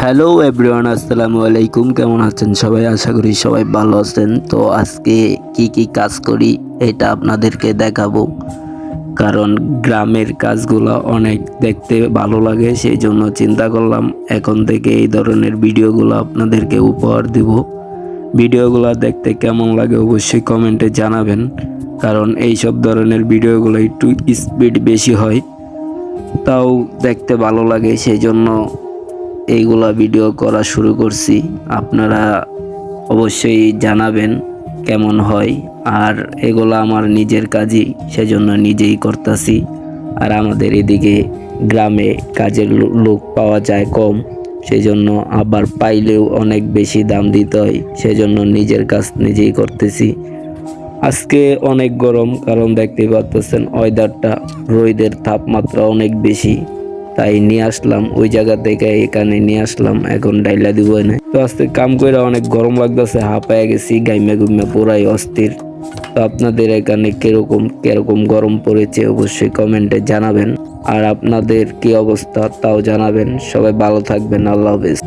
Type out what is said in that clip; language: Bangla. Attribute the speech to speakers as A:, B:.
A: হ্যালো এভরিওয়ান আসসালামু আলাইকুম। কেমন আছেন সবাই? আশা করি সবাই ভালো আছেন। তো আজকে কি কি কাজ করি এটা আপনাদেরকে দেখাবো। কারণ গ্রামের কাজগুলো অনেক দেখতে ভালো লাগে সেই জন্য চিন্তা করলাম এখন থেকে এই ধরনের ভিডিওগুলো আপনাদেরকে উপহার দিব। ভিডিওগুলো দেখতে কেমন লাগে অবশ্যই কমেন্টে জানাবেন। কারণ এই সব ধরনের ভিডিওগুলো একটু স্পিড বেশি হয়। তাও দেখতে ভালো লাগে সেই জন্য এইগুলা ভিডিও করা শুরু করছি। আপনারা অবশ্যই জানাবেন কেমন হয়। আর এগুলা আমার নিজের কাজই, সেজন্য নিজেই করতেছি। আর আমাদের এদিকে গ্রামে কাজের লোক পাওয়া যায় কম। সেজন্য আবার পাইলেও অনেক বেশি দাম দিতে হয়। সেজন্য নিজের কাজ নিজেই করতেছি। আজকে অনেক গরম, কারণ দেখতে পাচ্ছেন ওয়েদারটা রোদের তাপমাত্রা অনেক বেশি। তাই নিয়ে আসলাম, ওই জায়গা থেকে এখানে নিয়ে আসলাম, এখন ডাইলা দিব না। তো আজকে কাম করে অনেক গরম লাগতেছে হাঁপায় গেছি গাইমা গুইমে পুরাই অস্থির। তো আপনাদের এখানে কীরকম কীরকম গরম পড়েছে অবশ্যই কমেন্টে জানাবেন। আর আপনাদের কি অবস্থা তাও জানাবেন। সবাই ভালো থাকবেন, আল্লাহ হাফেজ।